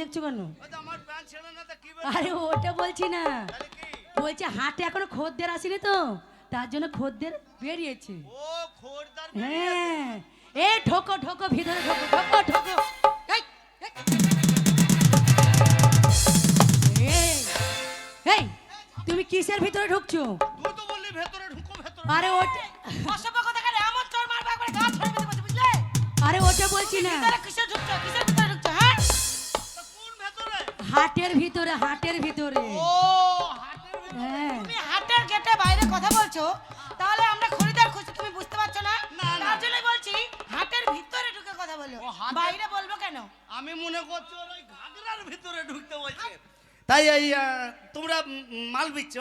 দেখছ কেন? আরে ওটা বলছি না। বলছে হাটে এখনও খদ্দের আসেনি তো তার জন্য খদ্দের বেরিয়েছে। হ্যাঁ। এ ঢোকো ঢোকো ভিতরে এই। এই, এই তুমি কিসের ভিতরে ঢুকছো? আরে ওটা হাটের ভিতরে হাটের ভিতরে। ও হাটের ভেতরে? হ্যাঁ। তুমি হাটের গেটে বাইরে কথা বলছো তাহলে আমরা খরিদার খুঁজছি তুমি বুঝতে পারছ না? না, না। তার জন্যই বলছি হাটের ভিতরে ঢুকে কথা বলো। ও, হাটের- বাইরে বলব কেন? আমি মনে করছি ওর ওই ঘাগরার ভিতরে ঢুকতে বলছে। তাই এই আহ, তোমরা উম, মাল বিচ্ছ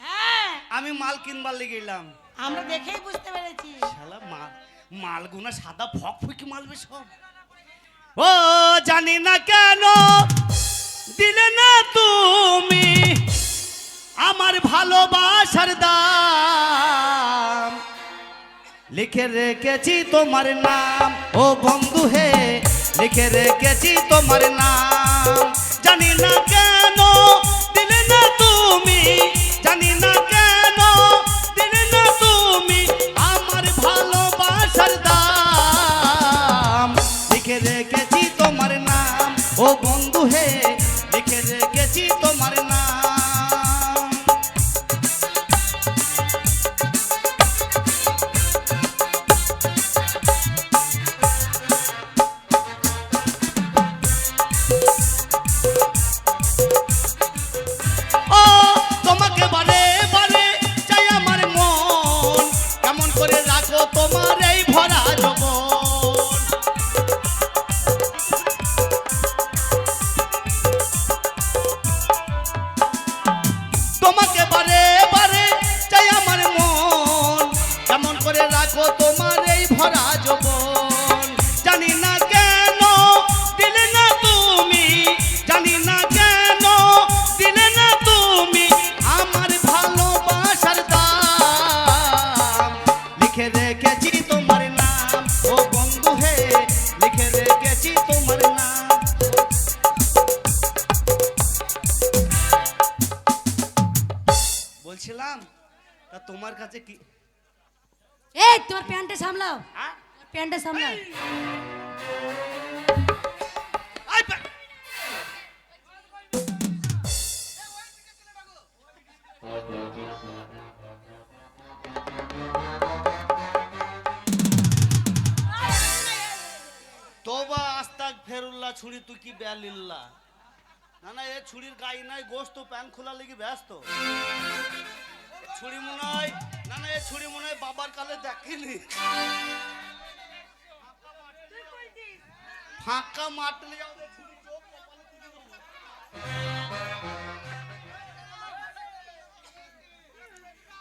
হ্যাঁ। আমি মাল কিনবার লেগে এলাম। আমরা দেখেই বুঝতে পেরেছি। শালা মাল মালগুনা সাদা ফক ফুকি মালবে সব। ও জানি না কেন দিলে না তুমি আমার ভালোবাসার দাম। লিখে রেখেছি তোমার নাম। ও বন্ধু হে, লিখে রেখেছি তোমার নাম। জানি না কেন প্যান্টে সামলাও আই পা- তোবা আস্তাক ফেরুল্লাহ ছুরি তুই কি বেলিল্লা না না এ ছুরির গায়ে নাই গোস্ত প্যান খোলা লেগে ব্যস্ত। ছুরি মনে হয় না না এ ছুরি মনে হয় বাবার কালে দেখিনি। ফাঁকা মারতে যাও।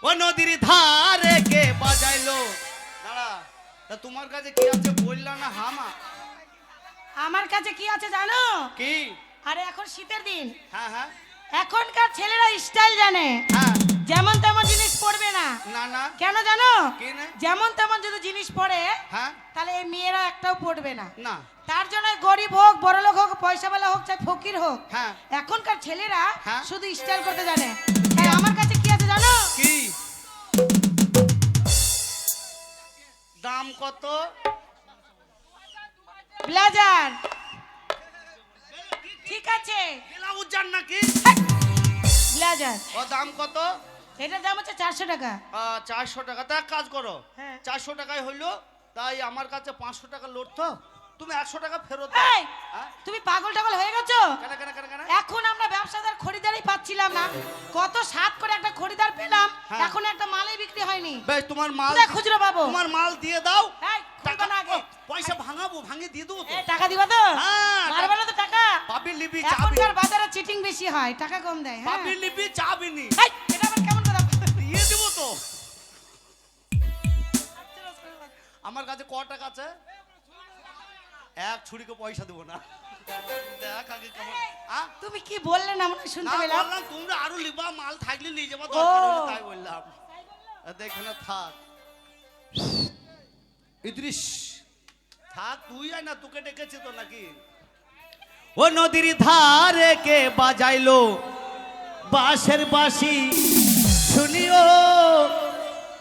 ও নদীর ধারে কে বাজাইলো? দাঁড়া তা তোমার কাছে কি আছে বললা না হামা? আমার কাছে কি আছে জানো? কি? আরে এখন শীতের দিন। হ্যাঁ হ্যাঁ। এখনকার ছেলেরা স্টাইল জানে। হ্যাঁ। যেমন তেমন জিনিস পড়বে না। না না। কেন জানো? যেমন তেমন যদি জিনিস পড়ে হ্যাঁ। তাহলে এই মেয়েরা একটাও পড়বে না। না। তার জন্য গরিব হোক বড়লোক হোক পয়সাওয়ালা হোক চাই ফকির হোক হ্যাঁ। এখনকার ছেলেরা হ্যাঁ। শুধু স্টাইল করতে জানে। তাই আমার কাছে কি আছে জানো? কি? দাম কত? ব্লেজার। ঠিক আছে। ব্লাউজ জান নাকি? ব্লেজার। ও দাম কত? এটার দাম হচ্ছে চারশো টাকা। চারশো টাকা। তা কাজ করো। হ্যাঁ। চারশো টাকায় হইল তাই আমার কাছে পাঁচশো টাকা লোড তো। তুমি একশো টাকা ফেরত হ্যাঁ? তুমি পাগল টাগল হয়ে গেছো? এখন আমরা ব্যবসাদার খরিদারই পাচ্ছিলাম না। কত সাত করে একটা খরিদার পেলাম হ্যাঁ। এখন একটা মালই বিক্রি হয়নি। বেশ তোমার মাল খুচরো পাবো? তোমার মাল দিয়ে দাও। টাকা না আগে। পয়সা ভাঙাবো ভাঙে দিয়ে দেবো টাকা দিবা তো? হ্যাঁ, মারবে না তো টাকা? পাবি লিবি চাবি। বাজারে চিটিং বেশি হয় টাকা কম দেয় হ্যাঁ। পাবি লিবি চাবি নি। তো। আমার কাছে ক টাকা আছে? এক ছুরিকে পয়সা দেবো না। দেখ আগে কেমন। তুমি কি বললে না শুনতে পেলাম? বললাম তোমরা আরও লিবা মাল থাকলে নিয়ে যাব ও। দরকার হলে তাই বললাম। থাক। ইদ্রিস। থাক থাক তুই আয় না তোকে ডেকেছে তো নাকি। ও নদীর ধারে কে বাজাইলো? বাঁশের বাঁশি। শুনিও।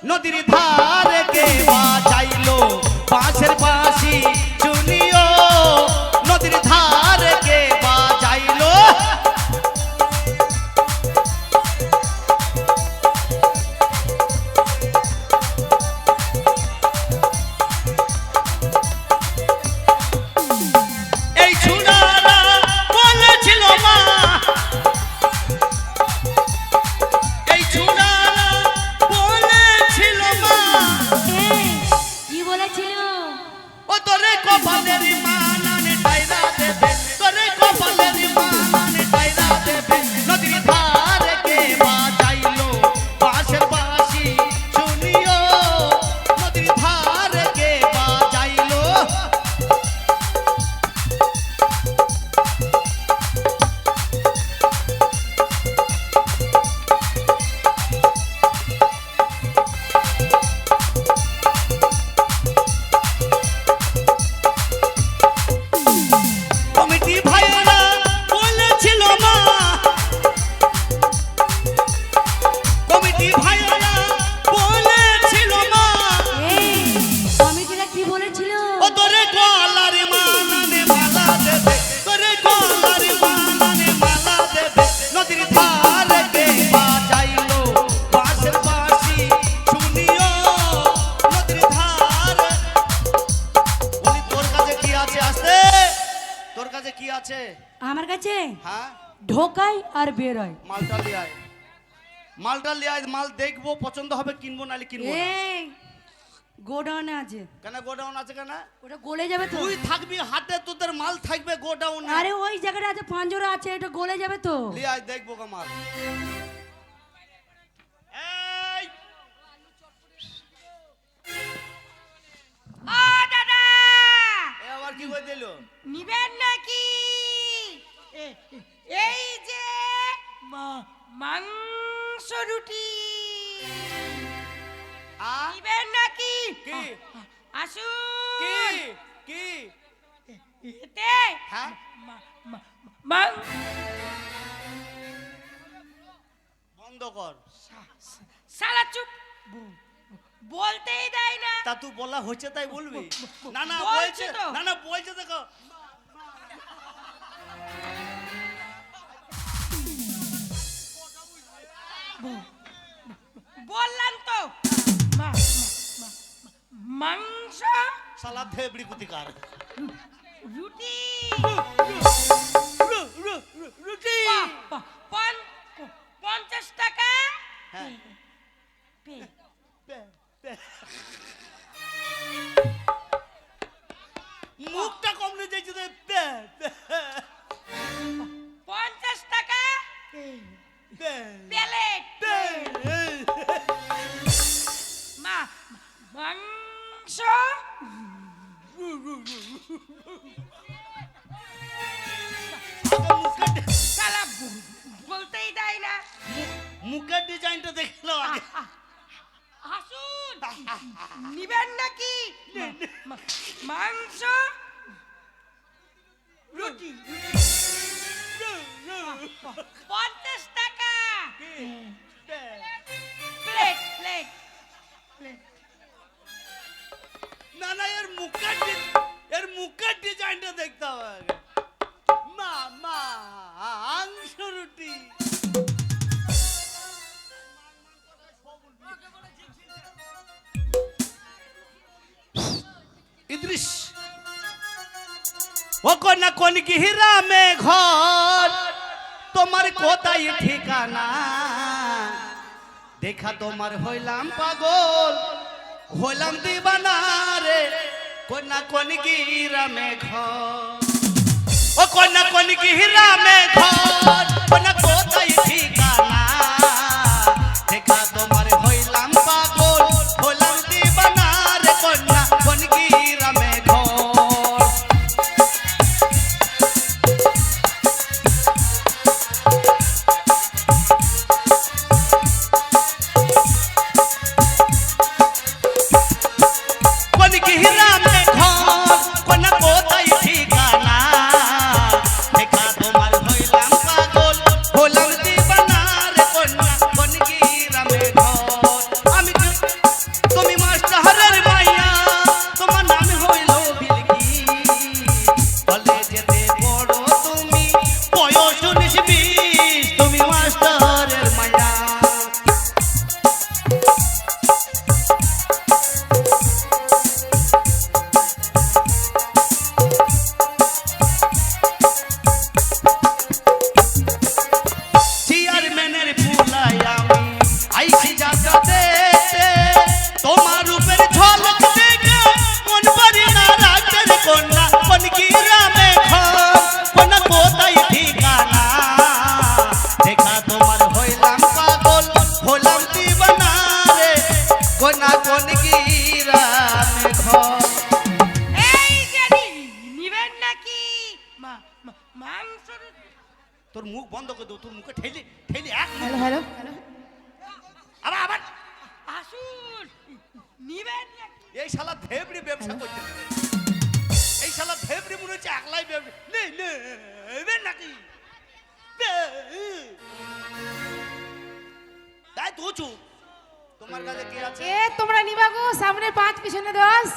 নদীর ধারে কে বাজাইলো বাঁশের বাঁশি। আর মালটা লিয়ে আয়। মালটা লিয়ে আয় মাল দেখব পছন্দ হবে কিনবো নালে কিনবো না। এই গোডাউনে আছে। কেন গোডাউন আছে কেন? ওটা গলে যাবে তো। তুই থাকবি হাটে তোদের মাল থাকবে গোডাউন। আরে ওই জায়গাটা আছে পাঁজরা আছে এটা গলে যাবে তো। লিয়ে আয় দেখব গো মাল। ও দাদা! এ আবার কি করে দিল? নিবেন নাকি? এই যে মাংস রুটি। আ? নিবেন নাকি? কি? আসুন। কি? কি? এতে হ্যাঁ? বন্ধ কর। সালা চুপ। বলতেই দেয় না। তা তুই বলা হচ্ছে তাই বলবি? না না বলছে। না না বলছে দেখো। বললাম তো। মাংস? সালা ধেবড়ি কুতিকার। রুটি। রুটি। পঞ্চাশ টাকা? হ্যাঁ। মুখটা কমলে যাইছে পে, পঞ্চাশ টাকা? প্লেট কোন গিহিরা মে ঘর তোমার কোথায় ঠিকানা? দেখা তোমার হইলাম পাগল, হইলাম দিবানা রে কোন গিরা মে ঘর ও কোন গিরা মে ঘর কন্যা কোথায় কোনা নিবেন নাকি? মা মাংস তোর মুখ বন্ধ করে দাও তোর মুখে ঠেলি ঠেলি এক হ্যালো আবার আবার। আসুন নিবেন এই সালা ধেবড়ি ব্যবসা করতে এই সালা ধেবড়ি মনে হচ্ছে একলাই ব্যবসা। নেই নেবেন নাকি? তাই তো চুপ তোমার কাছে কি আছে? এ তোমরা নিবা গো সামনে পাঁচ পিছনে দশ।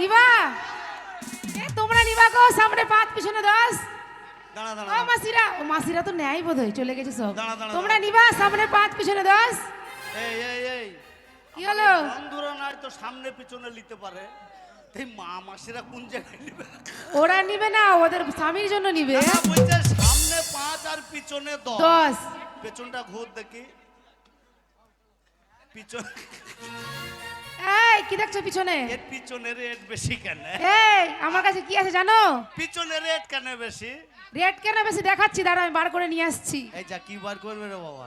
নিবা? এ তোমরা নিবা গো সামনে পাঁচ পিছনে দশ। দাঁড়া ও মাসিরা ও মাসিরা তো নেয় বোধ হয় চলে গেছে সব। তোমরা নিবা সামনে পাঁচ পিছনে দশ। এই এই এই। কি হলো? বন্ধুরা নাই তো সামনে পিছনে নিতে পারে। মা মাসিরা কোন জায়গায় নিবে? ওরা নিবে না ওদের স্বামীর জন্য নিবে। বলছে সামনে পাঁচ আর পিছনে দশ। পেছনটা ঘুর দেখি। পিছন এই কি দেখছ পিছনে? এর পিছনে রেট বেশি কেন? এই আমার কাছে কি আছে জানো? পিছনে রেট কেন বেশি? রেট কেন বেশি দেখাচ্ছি? দাঁড়া আমি বার করে নিয়ে আসছি। এই যা কি বার করবে রে বাবা?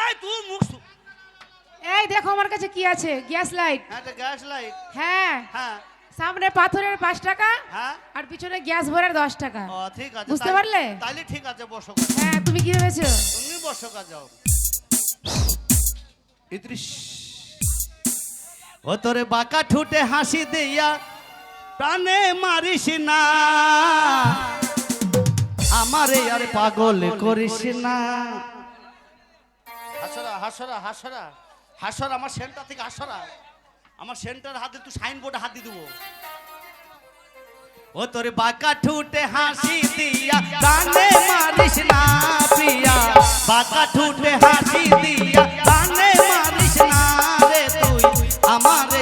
এই তুই মুখ এই দেখো আমার কাছে কি আছে? গ্যাস লাইট হ্যাঁ গ্যাস লাইট হ্যাঁ। হ্যাঁ। সামনে পাথরের পাঁচ টাকা হ্যাঁ। আর পিছনে গ্যাস ভরার দশ টাকা। ও ঠিক আছে। বুঝতে পারলে? তাইলে ঠিক আছে বসো। হ্যাঁ তুমি কি ভেবেছো? তুমি বসো কাজ যাও। ও তোরে বাঁকা ঠুটে হাসি দিয়া প্রাণে মারিস না। আমারে আর পাগল করিস না। হাসরা হাসরা হাসরা। হাসরা, আমার সেন্টার থেকে হাসরা। আমার সেন্টার হাতে তুই সাইনবোর্ডে হাত দিয়ে দেবো। ও তোর বাঁকা ঠুটে হাসি দিয়া কানে মারিস না পিয়া বাঁকা ঠুটে হাসি দিয়া কানে মারিস না রে তুই আমারে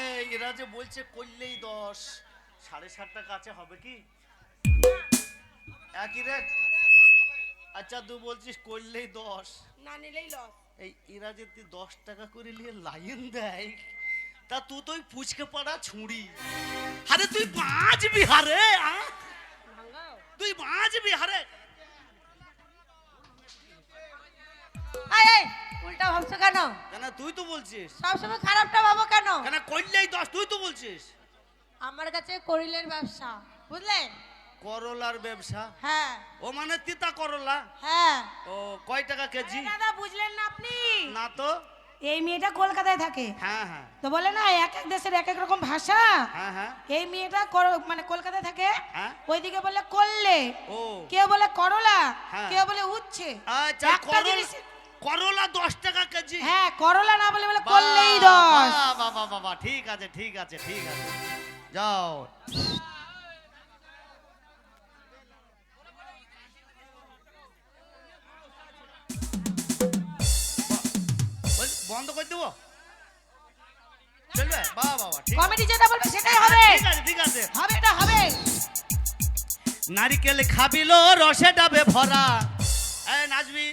এই এরা যে বলছে করলেই দশ। সাড়ে সাত টাকা আছে হবে কি? একই রেট আচ্ছা তুই বলছিস করলেই দশ। না নিলেই লস। এই এরা যদি দশ টাকা করে নিয়ে লাইন দেয় তা তুই তো পুচকে পাড়া ছুঁড়ি। আরে তুই বাঁচবি হারে তুই বাঁচবি হারে এই এই উল্টা ভাবছ কেন? কেন তুই তো বলছিস। সবসময় খারাপটা ভাবো কেন? কেন করলেই দশ তুই তো বলছিস। আমার কাছে করিলের ব্যবসা বুঝলে? করলার ব্যবসা? হ্যাঁ। ও মানে তিতা করলা? হ্যাঁ। ও কয় টাকা কেজি? দাদা বুঝলেন না আপনি? না তো। এই মেয়েটা কলকাতায় থাকে। হ্যাঁ হ্যাঁ। তো বলে না এক এক দেশের এক এক রকম ভাষা। হ্যাঁ হ্যাঁ। এই মেয়েটা মানে কলকাতায় থাকে। হ্যাঁ। ওইদিকে বলে করলে। ও। কেউ বলে করলা। কেউ বলে উচ্ছে। আচ্ছা করলা দশ টাকা কেজি। হ্যাঁ করলা না বলে বলে করলেই দশ। বাবা বাবা বাবা ঠিক আছে ঠিক আছে ঠিক আছে। যাও। বন্ধ করে দেবো? চলবে? বাবা বাবা যেটা বলবে সেটাই হবে। ঠিক আছে ঠিক আছে। হবে এটা হবে। নারিকেল খাবিল রসে ডাবে ভরা। এই নাচবি।